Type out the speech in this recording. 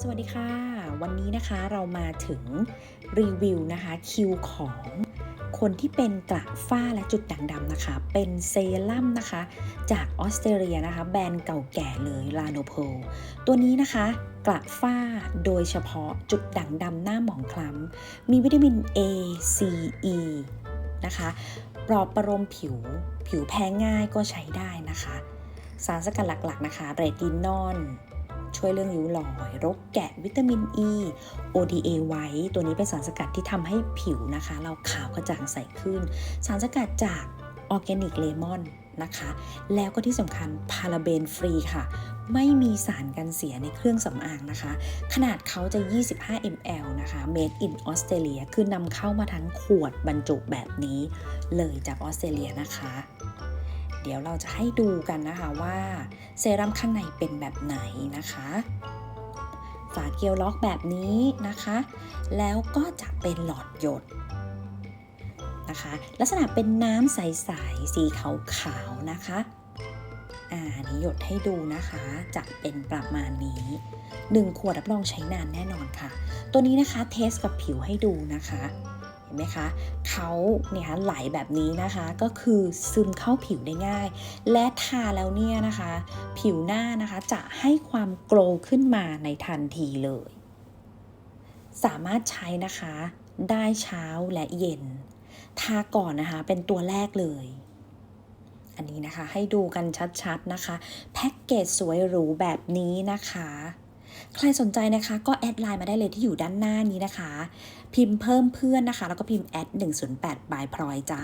สวัสดีค่ะ วันนี้นะคะเรามาถึงรีวิวนะคะคิวของคนที่เป็นกระฝ้าและจุดด่างดำนะคะ เป็นเซรั่มนะคะ จากออสเตรเลียนะคะ แบรนด์เก่าแก่เลยลาโนโพตัวนี้นะคะกระฝ้าโดยเฉพาะจุดด่างดำหน้าหมองคล้ำมีวิตามิน A C E นะคะปลอบประโลมผิว ผิวแพ้ง่ายก็ใช้ได้นะคะ สารสกัดหลักๆนะคะ เรตินอล ช่วยเรื่องริ้วรอยรกแกะวิตามินอ e, ี ODA ไว้ตัวนี้เป็นสารสกัดที่ทำให้ผิวนะคะ เราขาวกระจ่างใสขึ้น สารสกัดจากออร์แกนิกเลมอนนะคะ แล้วก็ที่สำคัญพาราเบนฟรีค่ะ ไม่มีสารกันเสียในเครื่องสำอางนะคะ ขนาดเขาจะ 25 ml นะคะ made in Australia คือนำเข้ามาทั้งขวดบรรจุแบบนี้เลยจากออสเตรเลียนะคะ เดี๋ยวเราจะให้ดูกันนะคะว่าเซรั่มข้างในเป็นแบบไหนนะคะ ฝาเกลียวล็อกแบบนี้นะคะ แล้วก็จะเป็นหลอดหยดนะคะลักษณะเป็นน้ำใสๆสีขาวๆนะคะอ่านี้หยดให้ดูนะคะจะเป็นประมาณนี้ 1 ขวดรับรองใช้นานแน่นอนค่ะ ตัวนี้นะคะเทสกับผิวให้ดูนะคะ ห็นไหมคะเขาเนี่ยไหลแบบนี้นะคะก็คือซึมเข้าผิวได้ง่าย และทาแล้วเนี่ยนะคะ ผิวหน้านะคะจะให้ความโกลว์ขึ้นมาในทันทีเลย สามารถใช้นะคะได้เช้าและเย็น ทาก่อนนะคะเป็นตัวแรกเลย อันนี้นะคะให้ดูกันชัดๆนะคะ แพ็กเกจสวยหรูแบบนี้นะคะ ใครสนใจนะคะก็แอดไลน์มาได้เลยที่อยู่ด้านหน้านี้นะคะ พิมพ์เพิ่มเพื่อนนะคะ แล้วก็พิมพ์แอด108บายพลอยจ้า